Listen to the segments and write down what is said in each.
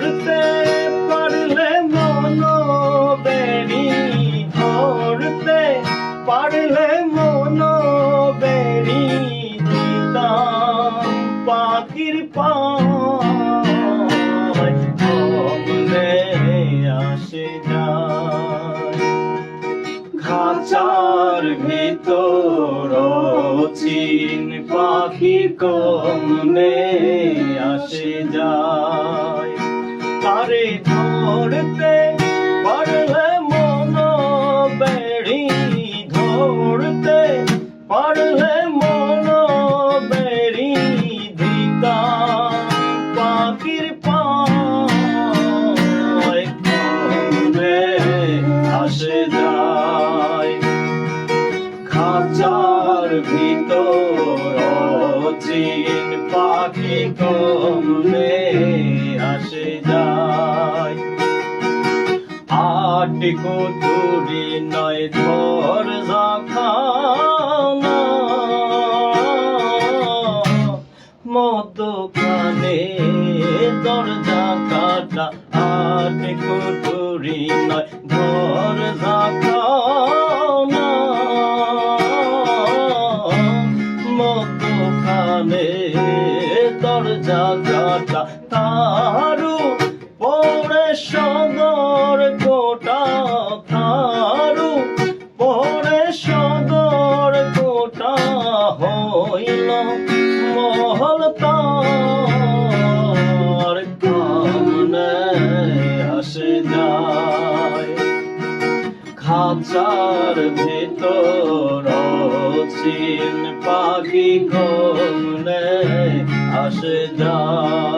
ধরতে পারলে মন পাখির কমলে আসে ভিতর চিন পাখি কমনে আসে যায়। ধরতে পারলে মন বেড়ি ধরতে পারলে মন বেড়ি দিতা পাখির কমনে আসে যায়। খাঁচার ভিতর চিন পাখি কমলে আসে যায়। আট কুতুরি নয় ধর জাখানা মতো কানে দরজা কাটা আট কুতুরি নয় ধর জাখানা মতো কানে দরজা কাটা তারু খাঁচার ভেতর চিন পাখি কমনে আসে যায়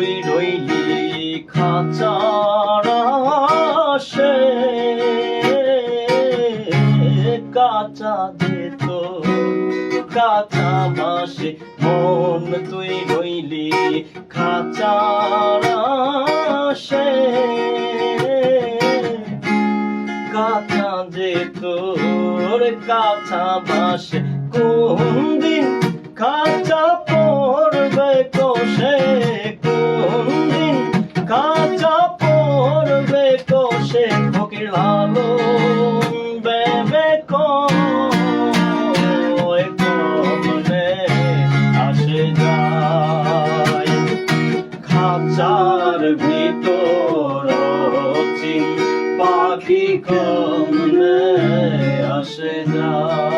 তুই রইলি খাঁচার সে কাঁচা যেত কাঁচা বাসে মন তুই রইলি খাঁচার সে কাঁচা যে তোর কাঁচা বাসে কোন দিন কাঁচা Pokilalo, bebe como e como ne ashe jai khachar vitor ochin পাখি কমনে আসে যায়